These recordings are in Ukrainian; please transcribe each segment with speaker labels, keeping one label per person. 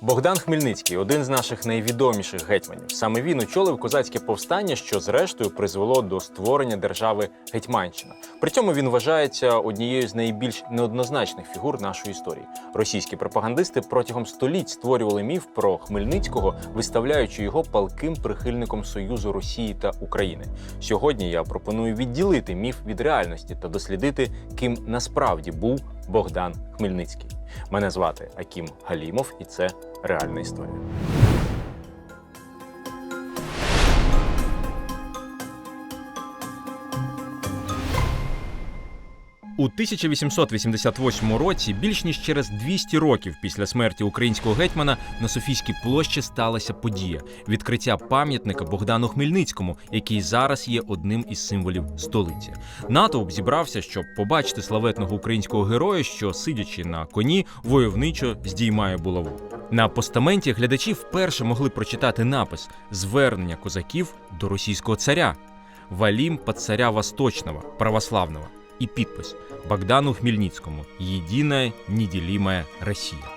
Speaker 1: Богдан Хмельницький один з наших найвідоміших гетьманів. Саме він очолив козацьке повстання, що зрештою призвело до створення держави Гетьманщина. При цьому він вважається однією з найбільш неоднозначних фігур нашої історії. Російські пропагандисти протягом століть створювали міф про Хмельницького, виставляючи його палким прихильником Союзу Росії та України. Сьогодні я пропоную відділити міф від реальності та дослідити, ким насправді був Богдан Хмельницький. Мене звати Акім Галімов, і це реальна історія. У 1888 році, більш ніж через 200 років після смерті українського гетьмана, на Софійській площі сталася подія відкриття пам'ятника Богдану Хмельницькому, який зараз є одним із символів столиці. Натовп зібрався, щоб побачити славетного українського героя, що сидячи на коні, войовничо здіймає булаву. На постаменті глядачі вперше могли прочитати напис звернення козаків до російського царя Валім под царя Восточного, православного і підпис Богдану Хмельницькому Єдина неділімая Росія.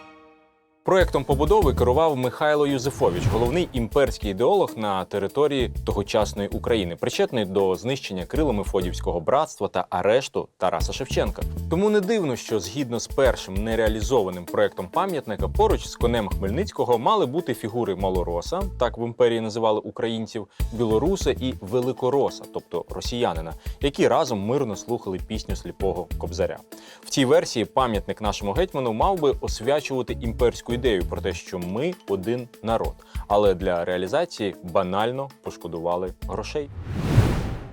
Speaker 1: Проектом побудови керував Михайло Юзефович, головний імперський ідеолог на території тогочасної України, причетний до знищення крилами Фодівського братства та арешту Тараса Шевченка. Тому не дивно, що згідно з першим нереалізованим проектом пам'ятника, поруч з конем Хмельницького мали бути фігури Малороса, так в імперії називали українців, білоруса і великороса, тобто росіянина, які разом мирно слухали пісню сліпого кобзаря. В цій версії пам'ятник нашому гетьману мав би освячувати імперську ідею про те, що ми один народ, але для реалізації банально пошкодували грошей.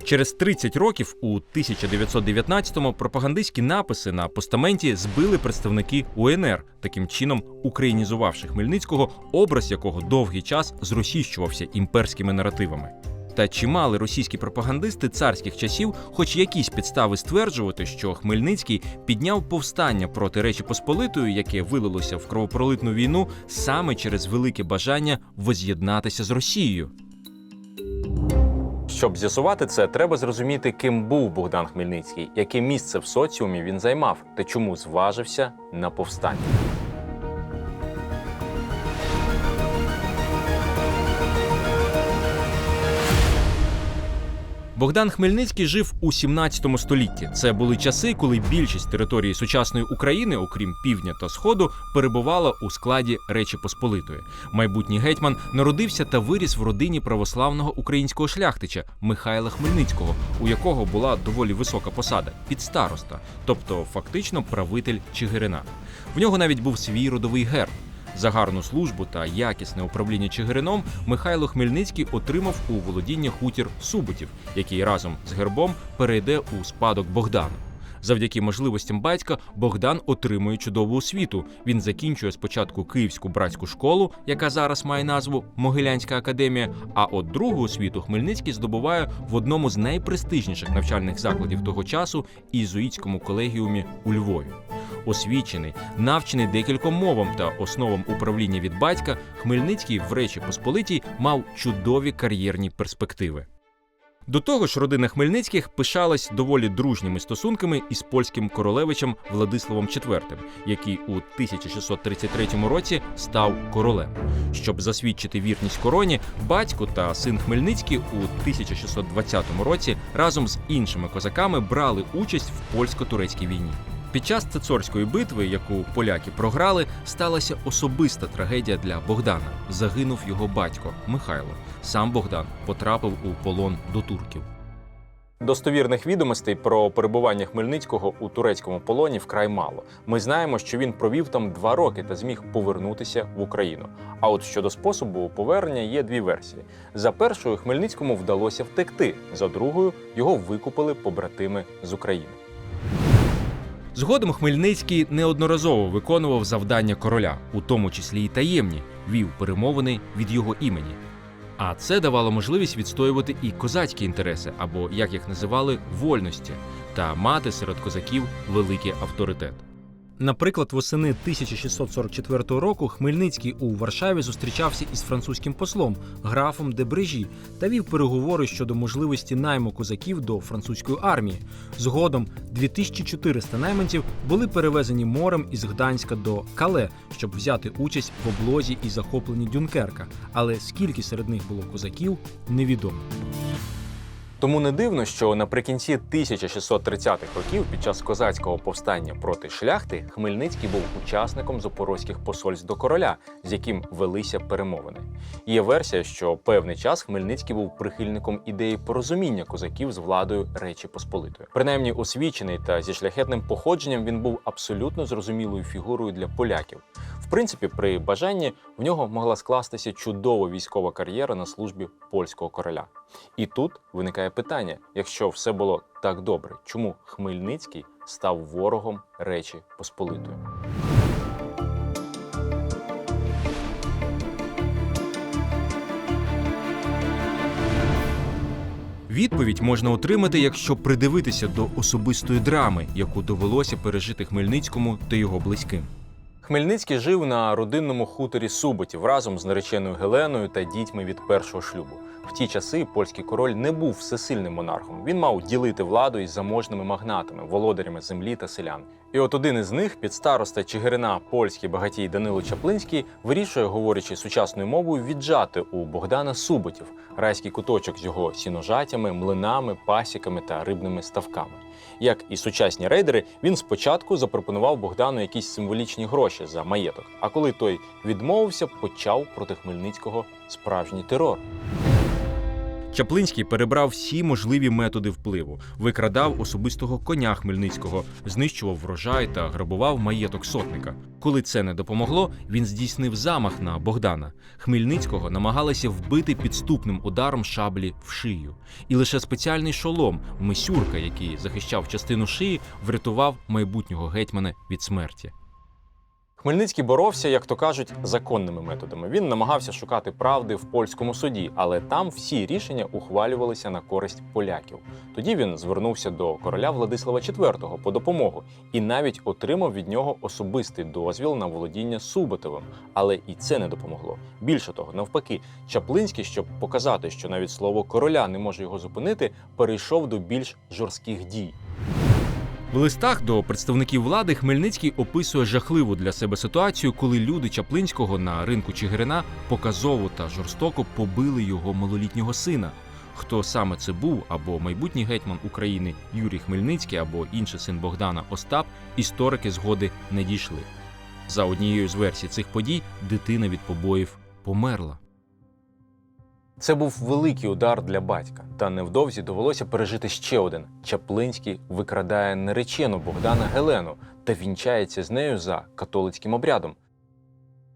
Speaker 1: Через 30 років у 1919-му пропагандистські написи на постаменті збили представники УНР, таким чином українізувавши Хмельницького, образ якого довгий час зросійщувався імперськими наративами. Та чи мали російські пропагандисти царських часів хоч якісь підстави стверджувати, що Хмельницький підняв повстання проти Речі Посполитої, яке вилилося в кровопролитну війну саме через велике бажання воз'єднатися з Росією? Щоб з'ясувати це, треба зрозуміти, ким був Богдан Хмельницький, яке місце в соціумі він займав та чому зважився на повстання. Богдан Хмельницький жив у 17 столітті. Це були часи, коли більшість території сучасної України, окрім півдня та сходу, перебувала у складі Речі Посполитої. Майбутній гетьман народився та виріс в родині православного українського шляхтича Михайла Хмельницького, у якого була доволі висока посада підстароста, тобто фактично правитель Чигирина. В нього навіть був свій родовий герб. За гарну службу та якісне управління Чигирином Михайло Хмельницький отримав у володіння хутір Суботів, який разом з гербом перейде у спадок Богдану. Завдяки можливостям батька Богдан отримує чудову освіту. Він закінчує спочатку Київську братську школу, яка зараз має назву Могилянська академія. А от другу освіту Хмельницький здобуває в одному з найпрестижніших навчальних закладів того часу ізуїтському колегіумі у Львові. Освічений, навчений декільком мовам та основам управління від батька, Хмельницький в Речі Посполитій мав чудові кар'єрні перспективи. До того ж, родина Хмельницьких пишалась доволі дружніми стосунками із польським королевичем Владиславом IV, який у 1633 році став королем. Щоб засвідчити вірність короні, батько та син Хмельницький у 1620 році разом з іншими козаками брали участь в польсько-турецькій війні. Під час цицорської битви, яку поляки програли, сталася особиста трагедія для Богдана. Загинув його батько Михайло. Сам Богдан потрапив у полон до турків. Достовірних відомостей про перебування Хмельницького у турецькому полоні вкрай мало. Ми знаємо, що він провів там два роки та зміг повернутися в Україну. А от щодо способу повернення є дві версії: за першою Хмельницькому вдалося втекти, за другою його викупили побратими з України. Згодом Хмельницький неодноразово виконував завдання короля, у тому числі й таємні, вів перемовини від його імені. А це давало можливість відстоювати і козацькі інтереси, або як їх називали, вольності, та мати серед козаків великий авторитет. Наприклад, восени 1644 року Хмельницький у Варшаві зустрічався із французьким послом графом де Брежі та вів переговори щодо можливості найму козаків до французької армії. Згодом 2400 найманців були перевезені морем із Гданська до Кале, щоб взяти участь в облозі і захопленні Дюнкерка. Але скільки серед них було козаків, невідомо. Тому не дивно, що наприкінці 1630-х років, під час козацького повстання проти шляхти, Хмельницький був учасником запорозьких посольств до короля, з яким велися перемовини. Є версія, що певний час Хмельницький був прихильником ідеї порозуміння козаків з владою Речі Посполитої. Принаймні освічений та зі шляхетним походженням він був абсолютно зрозумілою фігурою для поляків. Принципі, при бажанні в нього могла скластися чудова військова кар'єра на службі польського короля. І тут виникає питання: якщо все було так добре, чому Хмельницький став ворогом Речі Посполитої? Відповідь можна отримати, якщо придивитися до особистої драми, яку довелося пережити Хмельницькому та його близьким. Хмельницький жив на родинному хуторі Суботів разом з нареченою Геленою та дітьми від першого шлюбу. В ті часи польський король не був всесильним монархом. Він мав ділити владу із заможними магнатами, володарями землі та селян. І от один із них, підстароста Чигирина, польський багатій Данило Чаплинський, вирішує, говорячи сучасною мовою, віджати у Богдана Суботів, райський куточок з його сіножатями, млинами, пасіками та рибними ставками. Як і сучасні рейдери, він спочатку запропонував Богдану якісь символічні гроші за маєток. А коли той відмовився, почав проти Хмельницького справжній терор. Чаплинський перебрав всі можливі методи впливу, викрадав особистого коня Хмельницького, знищував врожай та грабував маєток сотника. Коли це не допомогло, він здійснив замах на Богдана. Хмельницького намагалися вбити підступним ударом шаблі в шию. І лише спеціальний шолом Мисюрка, який захищав частину шиї, врятував майбутнього гетьмана від смерті. Хмельницький боровся, як то кажуть, законними методами. Він намагався шукати правди в польському суді, але там всі рішення ухвалювалися на користь поляків. Тоді він звернувся до короля Владислава IV по допомогу і навіть отримав від нього особистий дозвіл на володіння Суботовим. Але і це не допомогло. Більше того, навпаки, Чаплинський, щоб показати, що навіть слово короля не може його зупинити, перейшов до більш жорстких дій. В листах до представників влади Хмельницький описує жахливу для себе ситуацію, коли люди Чаплинського на ринку Чигирина показово та жорстоко побили його малолітнього сина. Хто саме це був, або майбутній гетьман України Юрій Хмельницький, або інший син Богдана Остап, історики згоди не дійшли. За однією з версій цих подій дитина від побоїв померла. Це був великий удар для батька, та невдовзі довелося пережити ще один. Чаплинський викрадає наречену Богдана Гелену та вінчається з нею за католицьким обрядом.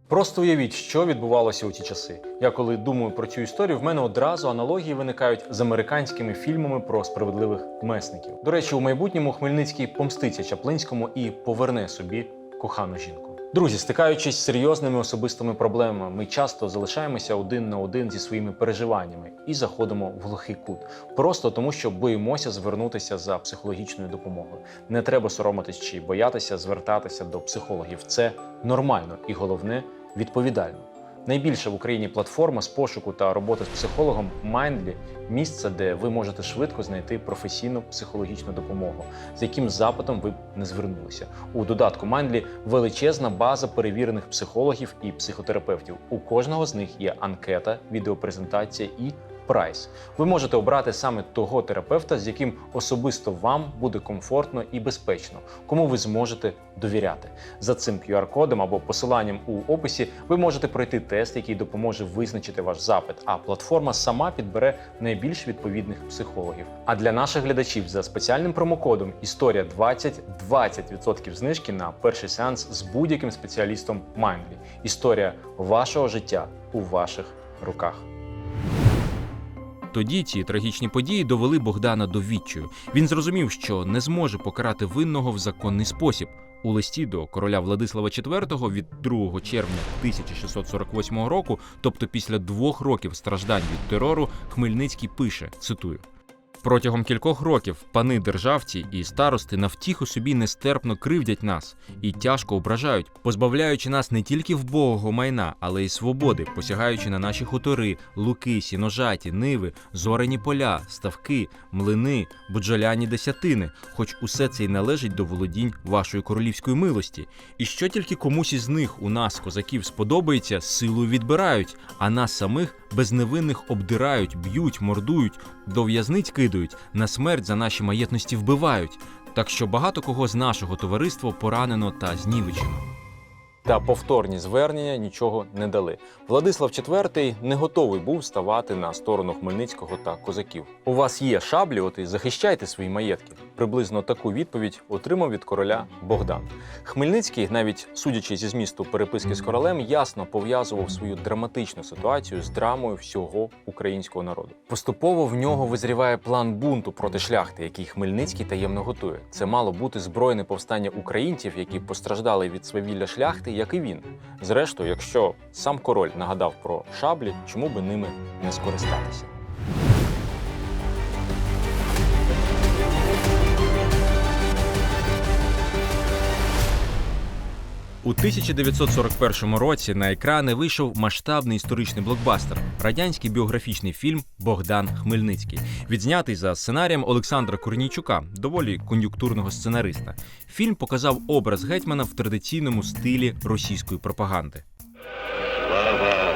Speaker 1: Просто уявіть, що відбувалося у ті часи. Я коли думаю про цю історію, в мене одразу аналогії виникають з американськими фільмами про справедливих месників. До речі, у майбутньому Хмельницький помститься Чаплинському і поверне собі кохану жінку. Друзі, стикаючись з серйозними особистими проблемами, ми часто залишаємося один на один зі своїми переживаннями і заходимо в глухий кут. Просто тому, що боїмося звернутися за психологічною допомогою. Не треба соромитись чи боятися звертатися до психологів. Це нормально і головне відповідально. Найбільша в Україні платформа з пошуку та роботи з психологом Mindly – місце, де ви можете швидко знайти професійну психологічну допомогу, з яким запитом ви б не звернулися. У додатку Mindly величезна база перевірених психологів і психотерапевтів. У кожного з них є анкета, відеопрезентація і прайс. Ви можете обрати саме того терапевта, з яким особисто вам буде комфортно і безпечно, кому ви зможете довіряти. За цим QR-кодом або посиланням у описі ви можете пройти тест, який допоможе визначити ваш запит. А платформа сама підбере найбільш відповідних психологів. А для наших глядачів за спеціальним промокодом Історія 20 20% знижки на перший сеанс з будь-яким спеціалістом Mindly. Історія вашого життя у ваших руках. Тоді ці трагічні події довели Богдана до відчаю. Він зрозумів, що не зможе покарати винного в законний спосіб. У листі до короля Владислава IV від 2 червня 1648 року, тобто після двох років страждань від терору, Хмельницький пише: цитую. Протягом кількох років пани державці і старости на втіху собі нестерпно кривдять нас і тяжко ображають, позбавляючи нас не тільки вбогого майна, але й свободи, посягаючи на наші хутори, луки, сіножаті, ниви, зорені поля, ставки, млини, буджоляні десятини, хоч усе це й належить до володінь вашої королівської милості. І що тільки комусь із них у нас, козаків, сподобається, силою відбирають, а нас самих безневинних обдирають, б'ють, мордують, до в'язниць кидають, на смерть за наші маєтності вбивають. Так що багато кого з нашого товариства поранено та знівечено. Та повторні звернення нічого не дали. Владислав IV не готовий був ставати на сторону Хмельницького та козаків. У вас є шаблі, от і захищайте свої маєтки. Приблизно таку відповідь отримав від короля Богдан. Хмельницький, навіть судячи зі змісту переписки з королем, ясно пов'язував свою драматичну ситуацію з драмою всього українського народу. Поступово в нього визріває план бунту проти шляхти, який Хмельницький таємно готує. Це мало бути збройне повстання українців, які постраждали від свавілля шляхти, як і він. Зрештою, якщо сам король нагадав про шаблі, чому би ними не скористатися? У 1941 році на екрани вийшов масштабний історичний блокбастер радянський біографічний фільм Богдан Хмельницький, відзнятий за сценарієм Олександра Корнійчука, доволі кон'юнктурного сценариста. Фільм показав образ гетьмана в традиційному стилі російської пропаганди.
Speaker 2: Слава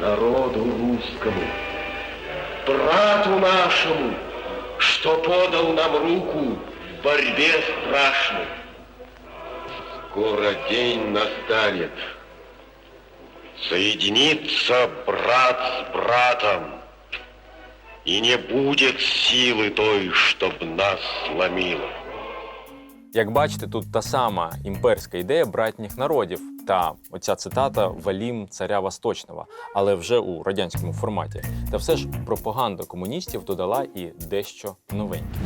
Speaker 2: народу русскому, брату нашему, что подал нам руку в борьбе страшной. Скоро день настанет. Соединится брат с братом, и не будет силы той, чтоб нас сломила.
Speaker 1: Як бачите, тут та сама імперська ідея братніх народів та оця цитата Валім царя Восточного, але вже у радянському форматі. Та все ж пропаганда комуністів додала і дещо новеньке.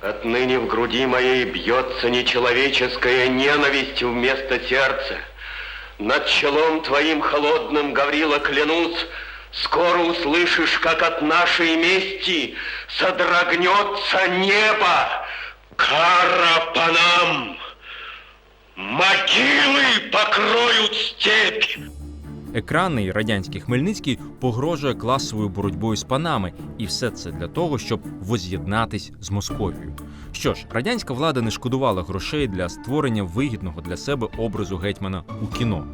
Speaker 2: Отныне в груди моей бьется нечеловеческая ненависть вместо сердца. Над челом твоим холодным, Гаврила, клянусь, скоро услышишь, как от нашей мести содрогнется небо. Кара по нам! Могилы покроют степь!
Speaker 1: Екранний радянський Хмельницький погрожує класовою боротьбою з панами, і все це для того, щоб воз'єднатись з Московією. Що ж, радянська влада не шкодувала грошей для створення вигідного для себе образу гетьмана у кіно.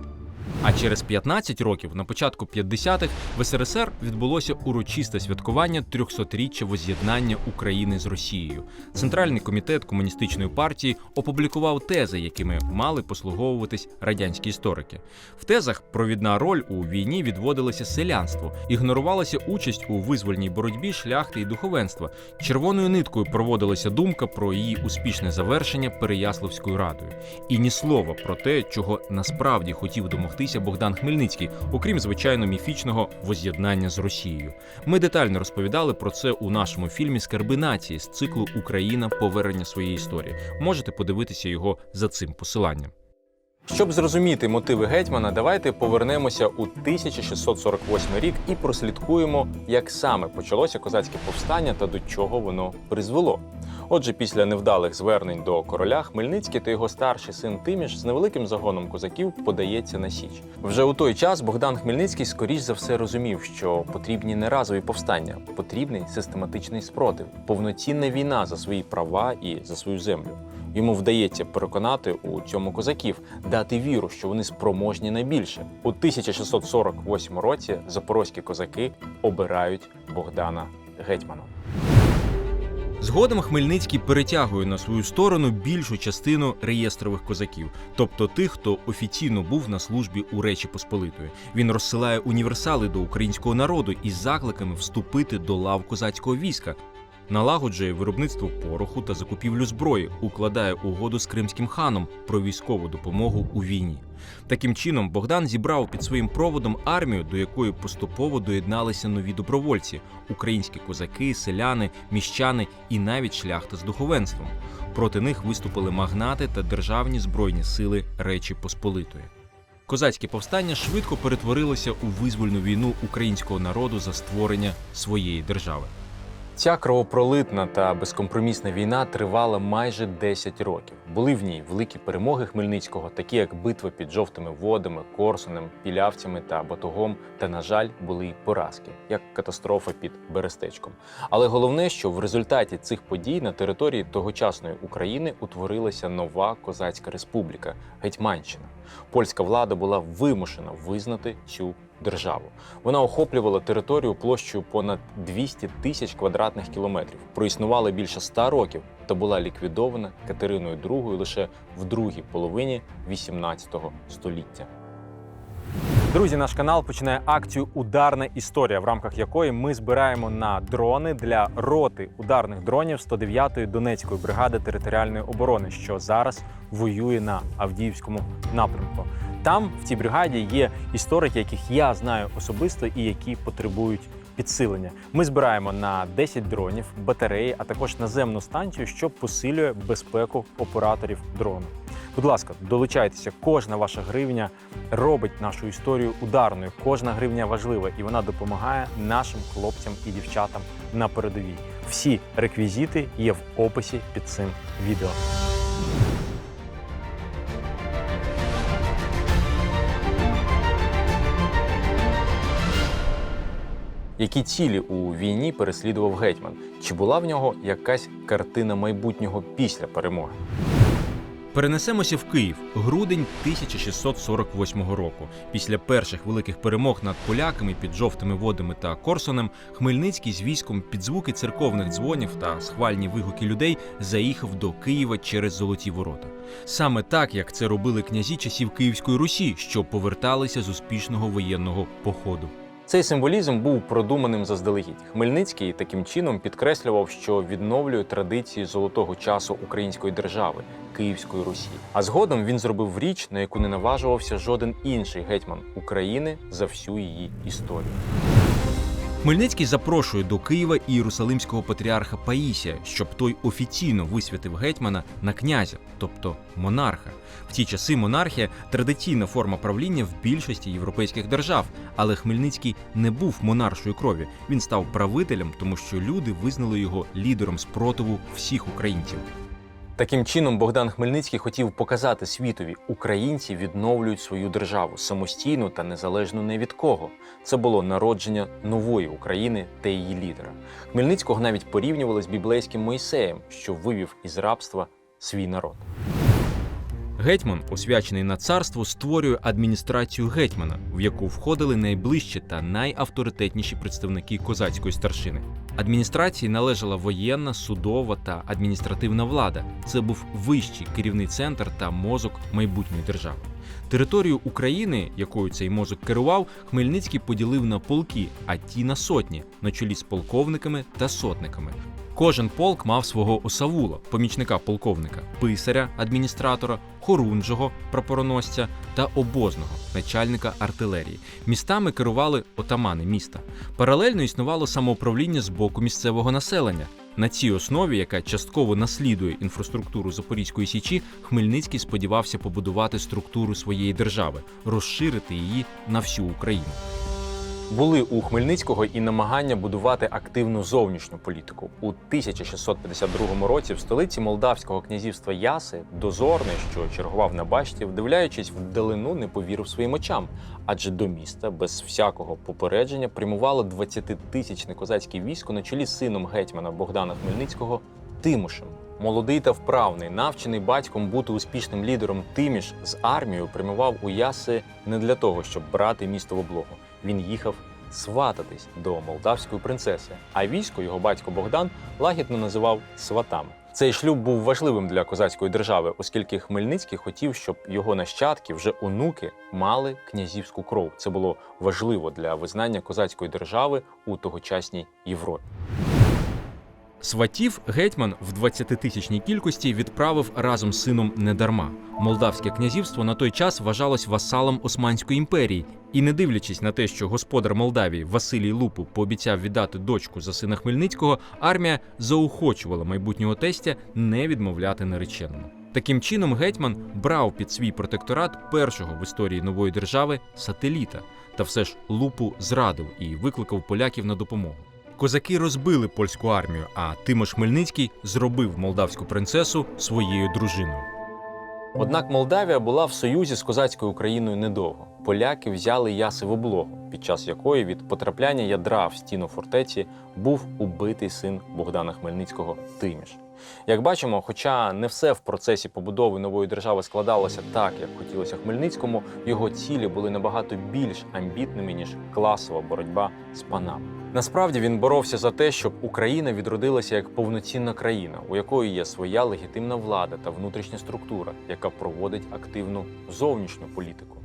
Speaker 1: А через 15 років, на початку 50-х, в СРСР відбулося урочисте святкування 300-річчя воз'єднання України з Росією. Центральний комітет комуністичної партії опублікував тези, якими мали послуговуватись радянські історики. В тезах провідна роль у війні відводилася селянству, ігнорувалася участь у визвольній боротьбі шляхти і духовенства. Червоною ниткою проводилася думка про її успішне завершення Переяславською радою. І ні слова про те, чого насправді хотів домогтися Богдан Хмельницький, окрім звичайно міфічного воз'єднання з Росією. Ми детально розповідали про це у нашому фільмі Скарби нації з циклу Україна повернення своєї історії. Можете подивитися його за цим посиланням. Щоб зрозуміти мотиви гетьмана, давайте повернемося у 1648 рік і прослідкуємо, як саме почалося козацьке повстання та до чого воно призвело. Отже, після невдалих звернень до короля Хмельницький та його старший син Тиміш з невеликим загоном козаків подається на січ. Вже у той час Богдан Хмельницький скоріш за все розумів, що потрібні не разові повстання, потрібний систематичний спротив, повноцінна війна за свої права і за свою землю. Йому вдається переконати у цьому козаків, дати віру, що вони спроможні на більше. У 1648 році запорозькі козаки обирають Богдана гетьманом. Згодом Хмельницький перетягує на свою сторону більшу частину реєстрових козаків, тобто тих, хто офіційно був на службі у Речі Посполитої. Він розсилає універсали до українського народу із закликами вступити до лав козацького війська. Налагоджує виробництво пороху та закупівлю зброї, укладає угоду з кримським ханом про військову допомогу у війні. Таким чином, Богдан зібрав під своїм проводом армію, до якої поступово доєдналися нові добровольці українські козаки, селяни, міщани і навіть шляхта з духовенством. Проти них виступили магнати та державні збройні сили Речі Посполитої. Козацьке повстання швидко перетворилося у визвольну війну українського народу за створення своєї держави. Ця кровопролитна та безкомпромісна війна тривала майже 10 років. Були в ній великі перемоги Хмельницького, такі як битва під жовтими водами, Корсунем, Пілявцями та Батогом. Та, на жаль, були й поразки, як катастрофа під Берестечком. Але головне, що в результаті цих подій на території тогочасної України утворилася нова козацька республіка Гетьманщина. Польська влада була вимушена визнати цю державу. Вона охоплювала територію площею понад 200 тисяч квадратних кілометрів, проіснувала більше 100 років та була ліквідована Катериною II лише в другій половині 18 століття. Друзі, наш канал починає акцію Ударна історія, в рамках якої ми збираємо на дрони для роти ударних дронів 109-ї Донецької бригади територіальної оборони, що зараз воює на Авдіївському напрямку. Там в цій бригаді є історики, яких я знаю особисто і які потребують підсилення. Ми збираємо на 10 дронів, батареї, а також наземну станцію, що посилює безпеку операторів дрону. Будь ласка, долучайтеся. Кожна ваша гривня робить нашу історію ударною. Кожна гривня важлива і вона допомагає нашим хлопцям і дівчатам на передовій. Всі реквізити є в описі під цим відео. Які цілі у війні переслідував гетьман? Чи була в нього якась картина майбутнього після перемоги? Перенесемося в Київ, грудень 1648 року. Після перших великих перемог над поляками під жовтими водами та Корсунем, Хмельницький з військом під звуки церковних дзвонів та схвальні вигуки людей заїхав до Києва через золоті ворота. Саме так, як це робили князі часів Київської Русі, що поверталися з успішного воєнного походу. Цей символізм був продуманим заздалегідь. Хмельницький таким чином підкреслював, що відновлює традиції золотого часу української держави Київської Русі. А згодом він зробив річ, на яку не наважувався жоден інший гетьман України за всю її історію. Хмельницький запрошує до Києва і Єрусалимського патріарха Паїсія, щоб той офіційно висвятив гетьмана на князя, тобто монарха. В ті часи монархія традиційна форма правління в більшості європейських держав, але Хмельницький не був монаршої крові. Він став правителем, тому що люди визнали його лідером спротиву всіх українців. Таким чином, Богдан Хмельницький хотів показати світові, українці відновлюють свою державу самостійно та незалежно не від кого. Це було народження нової України та її лідера. Хмельницького навіть порівнювали з біблейським Мойсеєм, що вивів із рабства свій народ. Гетьман, освячений на царство, створює адміністрацію гетьмана, в яку входили найближчі та найавторитетніші представники козацької старшини. Адміністрації належала воєнна, судова та адміністративна влада. Це був вищий керівний центр та мозок майбутньої держави. Територію України, якою цей мозок керував, Хмельницький поділив на полки, а ті на сотні, на чолі з полковниками та сотниками. Кожен полк мав свого осавула, помічника полковника, писаря, адміністратора, хорунжого, прапороносця та обозного начальника артилерії. Містами керували отамани міста. Паралельно існувало самоуправління з боку місцевого населення. На цій основі, яка частково наслідує інфраструктуру Запорізької січі, Хмельницький сподівався побудувати структуру своєї держави, розширити її на всю Україну. Були у Хмельницького і намагання будувати активну зовнішню політику. У 1652 році в столиці Молдавського князівства Яси дозорний, що чергував на башті, вдивляючись вдалину, не повірив своїм очам, адже до міста без всякого попередження прямувало 20-тисячне козацьке військо на чолі з сином гетьмана Богдана Хмельницького Тимошем. Молодий та вправний, навчений батьком бути успішним лідером Тиміш з армією прямував у Яси не для того, щоб брати місто в облогу. Він їхав свататись до молдавської принцеси, а військо його батько Богдан лагідно називав сватами. Цей шлюб був важливим для козацької держави, оскільки Хмельницький хотів, щоб його нащадки, вже онуки, мали князівську кров. Це було важливо для визнання козацької держави у тогочасній Європі. Сватів гетьман в 20-тисячній кількості відправив разом з сином недарма. Молдавське князівство на той час вважалось васалом Османської імперії, і не дивлячись на те, що господар Молдавії Василій Лупу пообіцяв віддати дочку за сина Хмельницького, армія заохочувала майбутнього тестя не відмовляти нареченому. Таким чином, гетьман брав під свій протекторат першого в історії нової держави сателіта, та все ж лупу зрадив і викликав поляків на допомогу. Козаки розбили польську армію, а Тимош Хмельницький зробив молдавську принцесу своєю дружиною. Однак Молдавія була в союзі з козацькою Україною недовго. Поляки взяли яси в облогу, під час якої від потрапляння ядра в стіну фортеці був убитий син Богдана Хмельницького Тиміш. Як бачимо, хоча не все в процесі побудови нової держави складалося так, як хотілося Хмельницькому, його цілі були набагато більш амбітними ніж класова боротьба з панами. Насправді він боровся за те, щоб Україна відродилася як повноцінна країна, у якої є своя легітимна влада та внутрішня структура, яка проводить активну зовнішню політику. –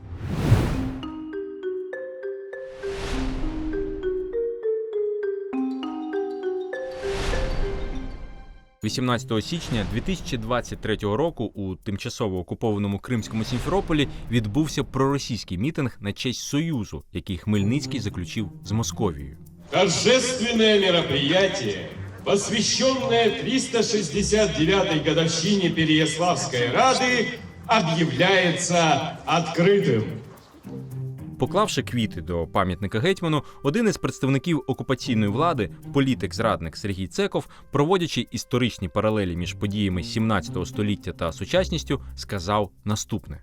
Speaker 1: 18 січня 2023 року у тимчасово окупованому Кримському Сімферополі відбувся проросійський мітинг на честь союзу, який Хмельницький заключив з Московією.
Speaker 3: Торжественное мероприятие, посвященное 369-й годовщине Переяславской Рады, объявляется открытым.
Speaker 1: Поклавши квіти до пам'ятника гетьману, один із представників окупаційної влади, політик-зрадник Сергій Цеков, проводячи історичні паралелі між подіями 17 століття та сучасністю, сказав наступне: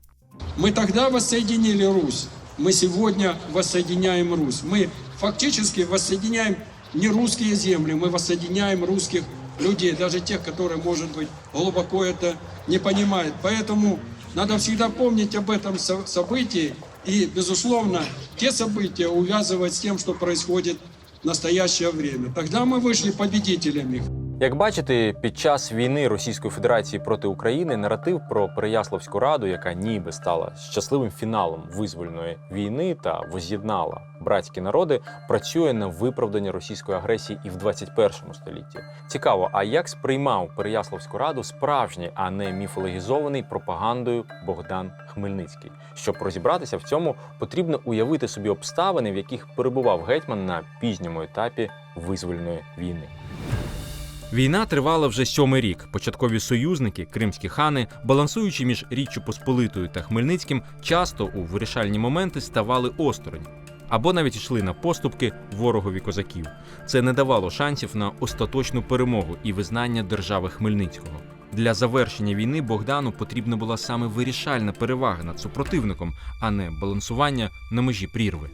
Speaker 4: Мы тогда воссоединили Русь. Мы сегодня воссоединяем Русь. Мы фактически воссоединяем не русские земли, мы воссоединяем русских людей, даже тех, которые, может быть, глубоко это не понимают. Поэтому надо всегда помнить об этом со- событии и, безусловно, те события увязывать с тем, что происходит в настоящее время. Тогда мы вышли победителями.
Speaker 1: Як бачите, під час війни Російської Федерації проти України наратив про Переяславську раду, яка ніби стала щасливим фіналом визвольної війни та воз'єднала братські народи, працює на виправдання російської агресії і в 21 столітті. Цікаво, а як сприймав Переяславську раду справжній, а не міфологізований пропагандою Богдан Хмельницький? Щоб розібратися в цьому, потрібно уявити собі обставини, в яких перебував гетьман на пізньому етапі визвольної війни. Війна тривала вже сьомий рік. Початкові союзники, кримські хани, балансуючи між Річчю Посполитою та Хмельницьким, часто у вирішальні моменти ставали осторонь або навіть йшли на поступки ворогові козаків. Це не давало шансів на остаточну перемогу і визнання держави Хмельницького. Для завершення війни Богдану потрібна була саме вирішальна перевага над супротивником, а не балансування на межі прірви.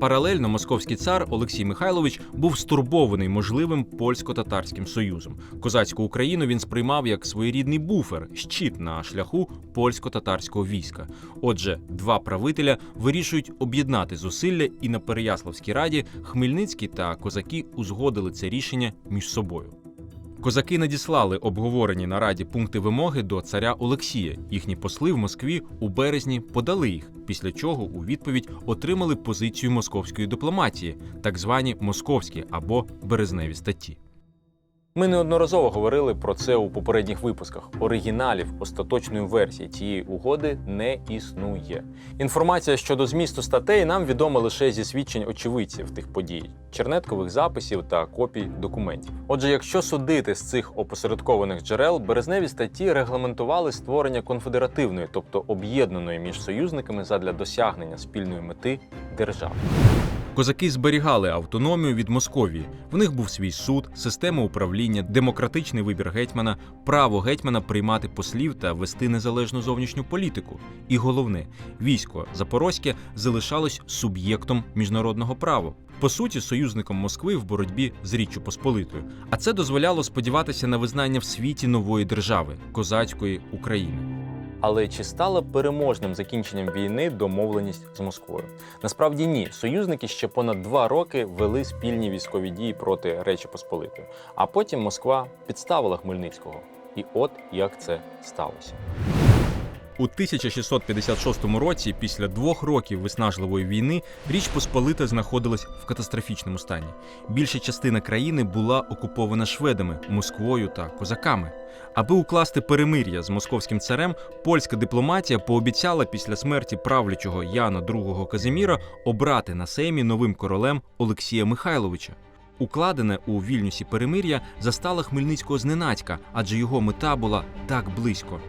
Speaker 1: Паралельно московський цар Олексій Михайлович був стурбований можливим польсько-татарським союзом. Козацьку Україну він сприймав як своєрідний буфер, щит на шляху польсько-татарського війська. Отже, два правителя вирішують об'єднати зусилля, і на Переяславській раді Хмельницький та козаки узгодили це рішення між собою. Козаки надіслали обговорені на раді пункти вимоги до царя Олексія. Їхні посли в Москві у березні подали їх, після чого у відповідь отримали позицію московської дипломатії, так звані московські або березневі статті. Ми неодноразово говорили про це у попередніх випусках. Оригіналів остаточної версії цієї угоди не існує. Інформація щодо змісту статей нам відома лише зі свідчень очевидців тих подій, чернеткових записів та копій документів. Отже, якщо судити з цих опосередкованих джерел, березневі статті регламентували створення конфедеративної, тобто об'єднаної між союзниками задля досягнення спільної мети держави. Козаки зберігали автономію від Московії. В них був свій суд, система управління, демократичний вибір гетьмана, право гетьмана приймати послів та вести незалежну зовнішню політику. І головне, військо Запорозьке залишалось суб'єктом міжнародного права. По суті, союзником Москви в боротьбі з Річчю Посполитою. А це дозволяло сподіватися на визнання в світі нової держави козацької України. Але чи стала переможним закінченням війни домовленість з Москвою? Насправді ні. Союзники ще понад два роки вели спільні військові дії проти Речі Посполитої. А потім Москва підставила Хмельницького. І от як це сталося. У 1656 році, після двох років виснажливої війни, Річ Посполита знаходилась в катастрофічному стані. Більша частина країни була окупована шведами, Москвою та козаками. Аби укласти перемир'я з московським царем, польська дипломатія пообіцяла після смерті правлячого Яна II Казиміра обрати на сеймі новим королем Олексія Михайловича. Укладене у Вільнюсі перемир'я застала Хмельницького зненацька, адже його мета була так близько.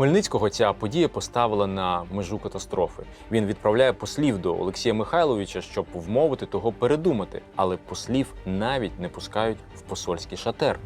Speaker 1: Хмельницького ця подія поставила на межу катастрофи. Він відправляє послів до Олексія Михайловича, щоб вмовити того передумати, але послів навіть не пускають в посольський шатер.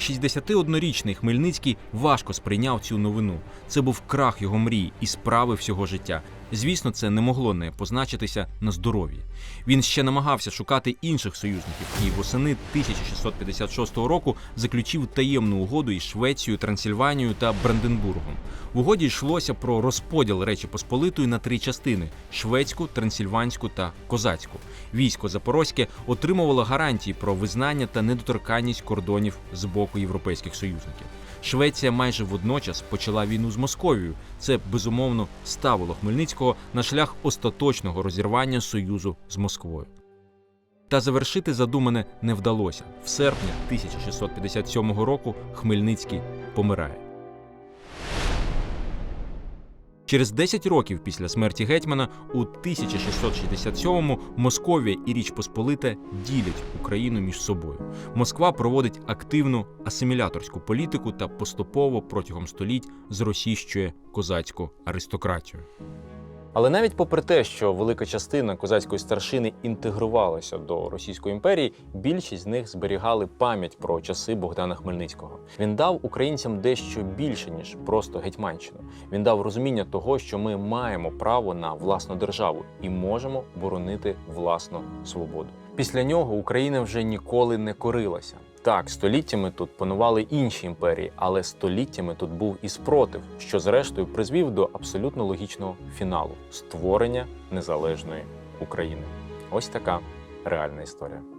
Speaker 1: 61-річний Хмельницький важко сприйняв цю новину. Це був крах його мрій і справи всього життя. Звісно, це не могло не позначитися на здоров'ї. Він ще намагався шукати інших союзників і восени 1656 року заключив таємну угоду із Швецією, Трансильванією та Бранденбургом. В угоді йшлося про розподіл Речі Посполитої на три частини: шведську, трансильванську та козацьку. Військо Запорозьке отримувало гарантії про визнання та недоторканність кордонів з боку європейських союзників. Швеція майже водночас почала війну з Московією. Це безумовно ставило Хмельницького на шлях остаточного розірвання союзу з Москвою. Та завершити задумане не вдалося. В серпні 1657 року Хмельницький помирає. Через 10 років після смерті гетьмана у 1667-му Московія і Річ Посполита ділять Україну між собою. Москва проводить активну асиміляторську політику та поступово протягом століть зросійщує козацьку аристократію. Але навіть попри те, що велика частина козацької старшини інтегрувалася до Російської імперії, більшість з них зберігали пам'ять про часи Богдана Хмельницького. Він дав українцям дещо більше ніж просто гетьманщину. Він дав розуміння того, що ми маємо право на власну державу і можемо боронити власну свободу. Після нього Україна вже ніколи не корилася. Так, століттями тут панували інші імперії, але століттями тут був і спротив, що зрештою призвів до абсолютно логічного фіналу створення незалежної України. Ось така реальна історія.